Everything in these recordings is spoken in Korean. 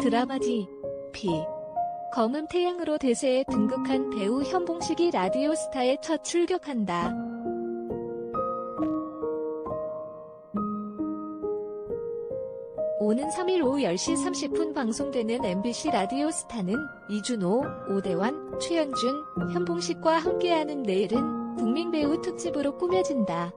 드라마 D, P. 검은 태양으로 대세에 등극한 배우 현봉식이 라디오 스타에 첫 출격한다. 오는 3일 오후 10시 30분 방송되는 MBC 라디오 스타는 이준호, 오대환, 최현준, 현봉식과 함께하는 내일은 국민 배우 특집으로 꾸며진다.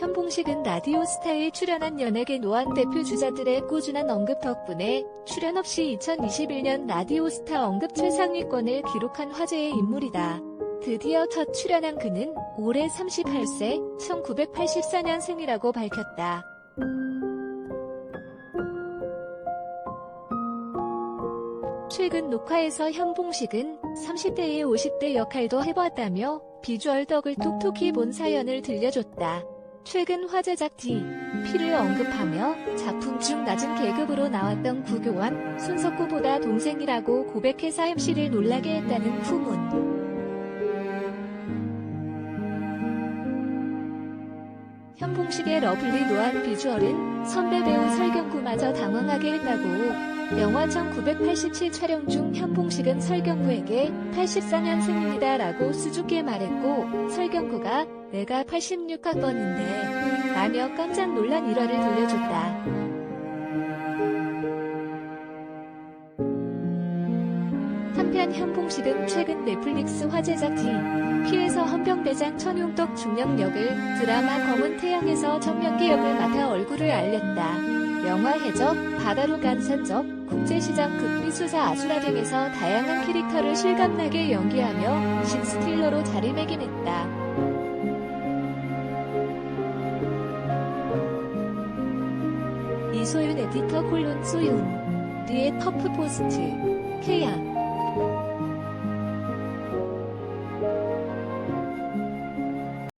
현봉식은 라디오 스타에 출연한 연예계 노안 대표 주자들의 꾸준한 언급 덕분에 출연 없이 2021년 라디오 스타 언급 최상위권을 기록한 화제의 인물이다. 드디어 첫 출연한 그는 올해 38세 1984년생이라고 밝혔다. 최근 녹화에서 현봉식은 30대의 50대 역할도 해봤다며 비주얼 덕을 톡톡히 본 사연을 들려줬다. 최근 화제작 D, P를 언급하며 작품 중 낮은 계급으로 나왔던 구교환, 손석구보다 동생이라고 고백해서 MC를 놀라게 했다는 후문. 현봉식의 러블리 노안 비주얼은 선배 배우 설경구마저 당황하게 했다고 영화 1987 촬영 중 현봉식은 설경구에게 84년생입니다 라고 수줍게 말했고 설경구가 내가 86학번인데 라며 깜짝 놀란 일화를 들려줬다. 한편 현봉식은 최근 넷플릭스 화제작 D, P에서 헌병대장 천용덕 중령 역을 드라마 검은 태양에서 전명기 역을 맡아 얼굴을 알렸다. 영화 해적, 바다로 간 산적, 국제시장 극비수사 아수라 등에서 다양한 캐릭터를 실감나게 연기하며 신스틸러로 자리매김했다. 이소윤 에디터 콜론 소윤 리의 터프 포스트 케야